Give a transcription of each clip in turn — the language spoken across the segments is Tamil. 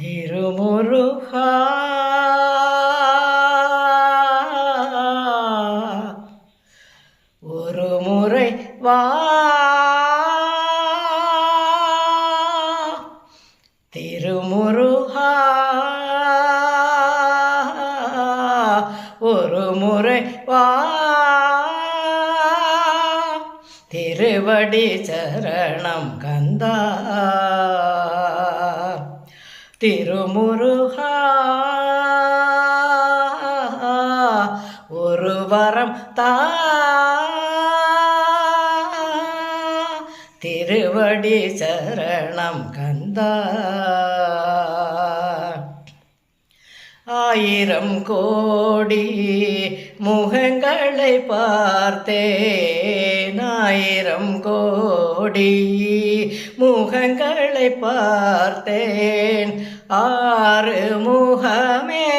திருமுருகா. ஒரு முறை வா. திருமுருகா. ஒரு முறை வா. திருவடி சரணம் கந்தா. திருமுருகா. ஒரு வரம் தா. திருவடி சரணம் கந்தா. ஆயிரம் கோடி முகங்களை பார்த்தேன். ஆயிரம் கோடி முகங்களை பார்த்தேன். ஆறு முகமே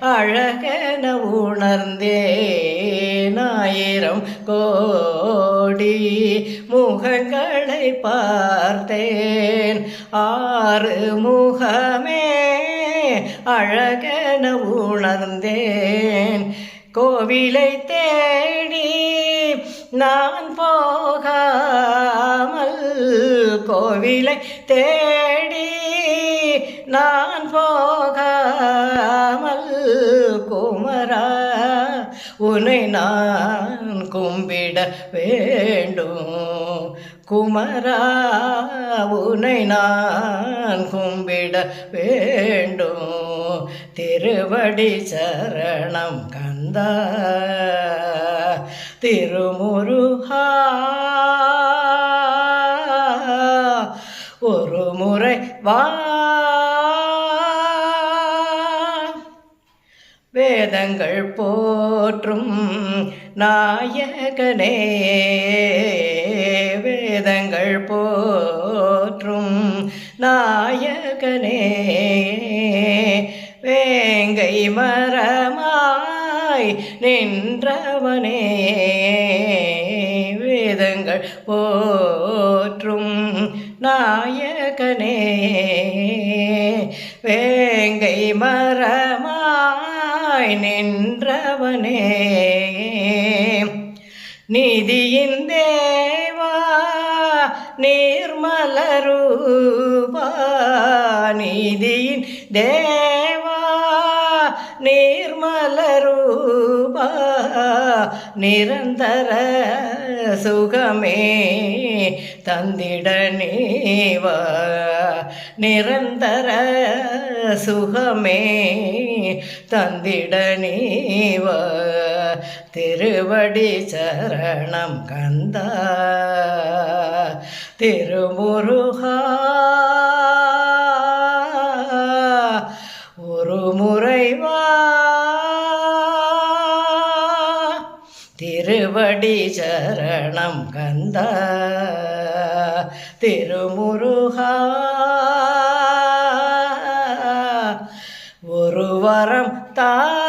அழகென உணர்ந்தேன். ஆயிரம் கோடி முகங்களை பார்த்தேன். ஆறு முகமே அழகென உணர்ந்தேன். கோவிலை தேடி நான் போகாமல் கோவிலை தேடி நான் போகாமல் குமரா உன்னை நான் கும்பிட வேண்டும். குமரா உன்னை நான் நான் கும்பிட வேண்டும். திருவடி சரணம் கந்தா திருமுருகா. ஒரு முறை வா. வேதங்கள் போற்றும் நாயகனே. வேதங்கள் போ நாயகனே வேங்கை மரமாய் நின்றவனே வேதங்கள் போற்றும் நாயகனே வேங்கை மரமாய் நின்றவனே. நிதியின் தேவா நீர்மலரூபா நிதியின் தேவா நீர்மலரூபா நிரந்தர சுகமே தந்திட நீவா நிரந்தர சுகமே தந்திட நீவா. திருவடி சரணம் கந்தா திருமுருகா. ஒரு முறைவா. திருவடி சரணம் கந்தா திருமுருகா. ஒரு வரம் தா